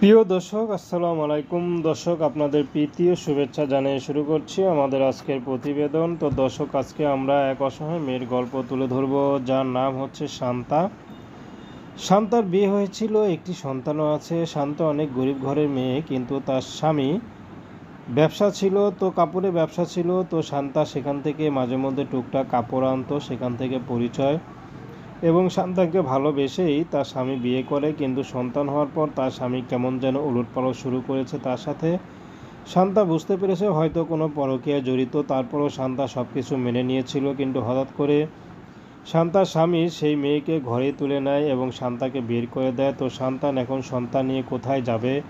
প্রিয় দর্শক, আসসালামু আলাইকুম। দর্শক, আপনাদের প্রীতি ও শুভেচ্ছা জানিয়ে শুরু করছি আমাদের আজকের প্রতিবেদন। তো দর্শক, আজকে আমরা এক অসহায় মেয়ের গল্প তুলে ধরব, যার নাম হচ্ছে শান্তা। শান্তার বিয়ে হয়েছিল, একটি সন্তানও আছে। শান্ত অনেক গরিব ঘরের মেয়ে, কিন্তু তার স্বামী ব্যবসা ছিল, তো কাপড়ে ব্যবসা ছিল। তো শান্তা সেখান থেকে মাঝে মধ্যে টুকটাক কাপড় আনতো, সেখান থেকে পরিচয় এবং শান্তাকে ভালোবেসেই তার স্বামী বিয়ে করে, কিন্তু সন্তান হওয়ার পর তার স্বামী কেমন যেন উলটপালট শুরু করেছে তার সাথে। শান্তা বুঝতে পেরেছে হয়তো কোনো পরকীয়া জড়িত, তারপরও শান্তা সব কিছু মেনে নিয়েছিল, কিন্তু হঠাৎ করে শান্তার স্বামী সেই মেয়েকে ঘরে তুলে নেয় এবং শান্তাকে বের করে দেয়। তো সন্তান এখন সন্তান নিয়ে কোথায় যাবে?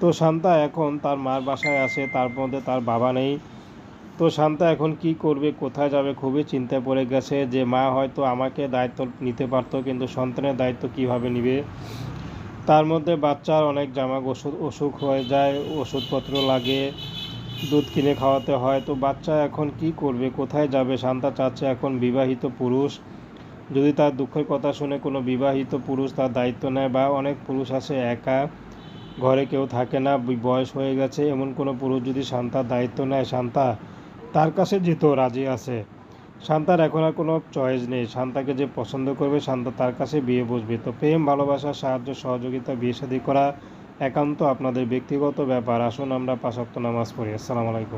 তো শান্তা এখন তার মার বাসায় আসে তার মধ্যে তার বাবা নেই। তো শান্তা, এখন কি করবে, কোথায় যাবে, খুবই চিন্তায় পড়ে গেছে যে মা হয়তো আমাকে দায়িত্ব নিতে পারতো, কিন্তু সন্তানের দায়িত্ব কীভাবে নিবে? তার মধ্যে বাচ্চার অনেক জামা ওষুধ অসুখ হয়ে যায়, ওষুধপত্র লাগে, দুধ কিনে খাওয়াতে হয়। তো বাচ্চা এখন কি করবে, কোথায় যাবে? শান্তা চাচ্ছে এখন বিবাহিত পুরুষ। যদি তার দুঃখের কথা শুনে কোনো বিবাহিত পুরুষ তার দায়িত্ব নেয় বা অনেক পুরুষ আছে একা, ঘরে কেউ থাকে না, বয়স হয়ে গেছে, এমন কোনো পুরুষ যদি শান্তার দায়িত্ব নেয়, শান্তা তার কাছে যেতেও রাজি আছে। শান্তার এখন আর কোনো চয়েস নেই। শান্তাকে যে পছন্দ করবে, শান্তা তার কাছে বিয়ে বসবে। তো প্রেম, ভালোবাসা, সাহায্য, সহযোগিতা, বিয়ে শাদী করা একান্ত আপনাদের ব্যক্তিগত ব্যাপার। আসুন আমরা পাশাক্ত নামাজ পড়ি। আসসালামু আলাইকুম।